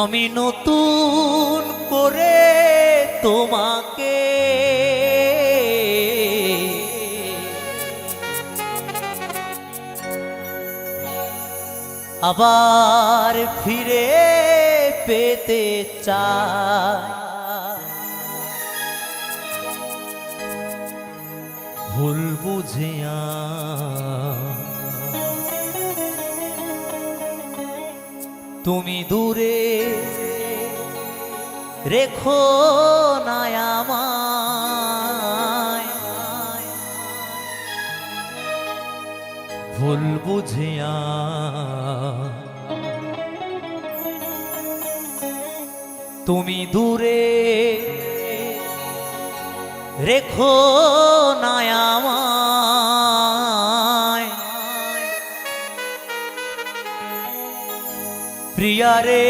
আমি নতুন করে তোমাকে। আবার ফিরে পেতে চাই। ভুল বুঝিয়া তুমি দূরে রেখো না ভুল বুঝিয়া তুমি দূরে রেখো না প্রিয়ারে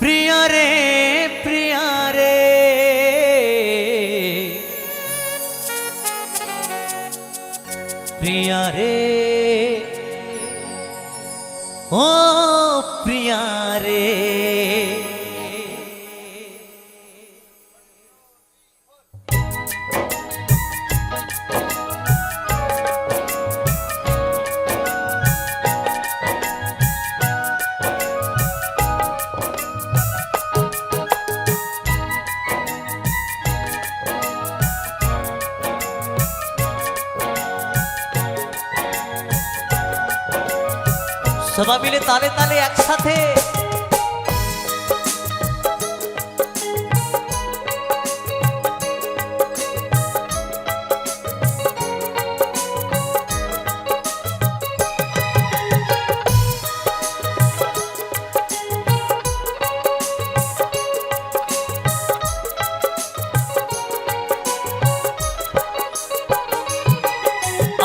প্রিয়ারে প্রিয়ারে প্রিয়ারে ও সবাই মিলে তালে তালে একসাথে।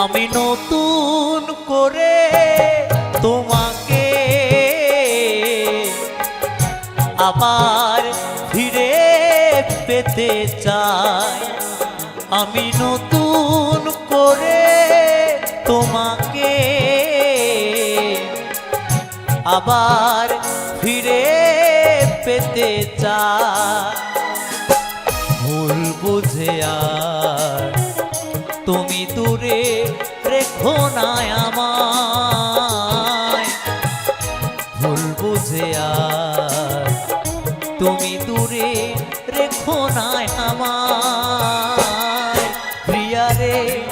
আমি নতুন করে তোমাকে আবার ফিরে পেতে চাই। আমি নতুন করে তোমাকে আবার ফিরে পেতে চাই। ভুল বুঝে আর তুমি দূরে রেখো না আমায়। tarde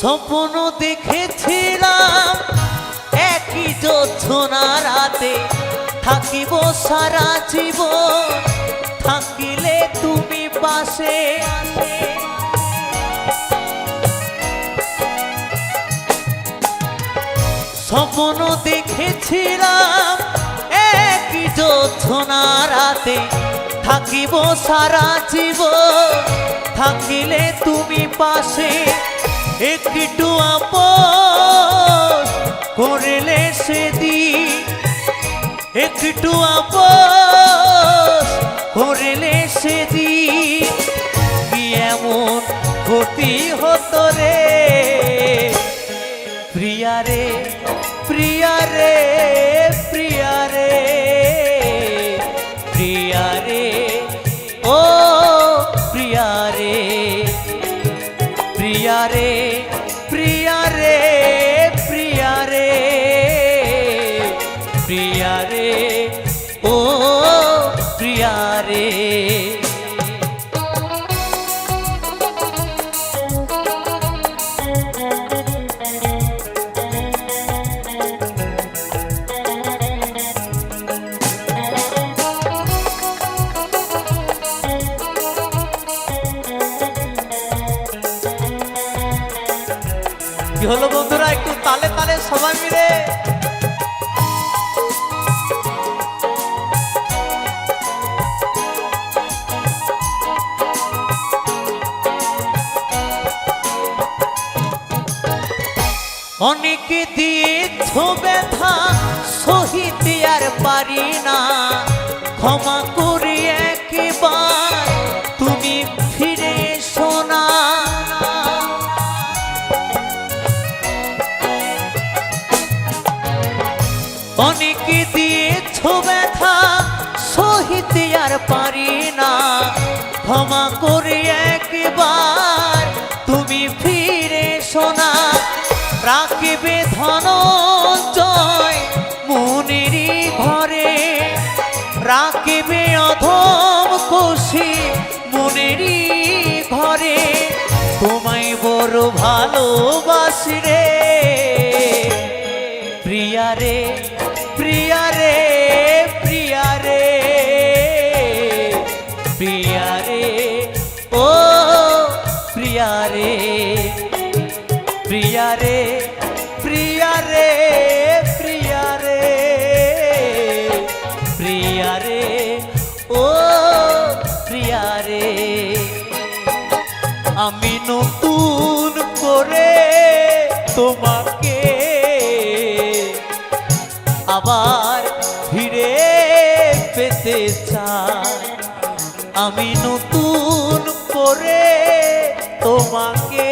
স্বপ্ন দেখেছিলাম। একই যোজনা রাতে থাকিব সারা জীবন। থাকিলে তুমি পাশে স্বপ্ন দেখেছিলাম। একই যোজনা রাতে থাকিব সারা জীবন। থাকিলে তুমি পাশে একটু আপন করলে সেদিন। একটু আপন করলে সেদিন। কি এমন ক্ষতি হতো রে? প্রিয়ারে প্রিয়ারে প্রিয়ারে কি হলো বন্ধুরা, একটু তালে তালে সবাই মিলে? অনেকে দিয়েছ ব্যথা, সহিতে আর পারি না। ক্ষমা করি অনেকে দিয়েছ ব্যথা, সহিতে আর পারি না। ক্ষমা করে একবার তুমি ফিরে শোনা রাখিবে জয় মনেরই ঘরে। রাখিবে অধম খুশি মনেরই ঘরে। তোমায় বড় ভালোবাসি রে রে, প্রিয়া রে প্রিয়া রে, ও প্রিয়া রে। আমি নতুন করে তোমাকে আবার ফিরে পেতে চাই। আমি নতুন করে তোমাকে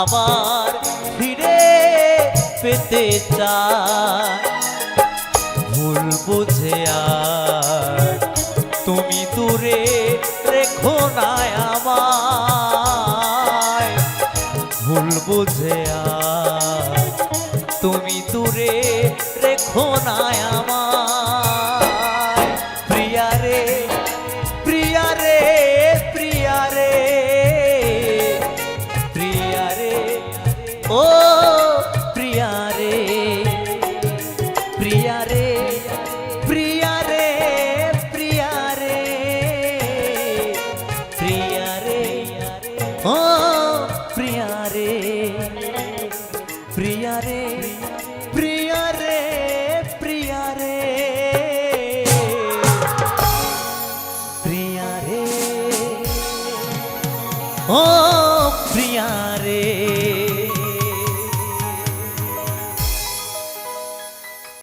আবার ফিরে পেতে চাই ভুল বুঝে আর তুমি দূরে রেখো না আমায়। ভুল বুঝে আর তুমি দূরে রেখো না আমায়।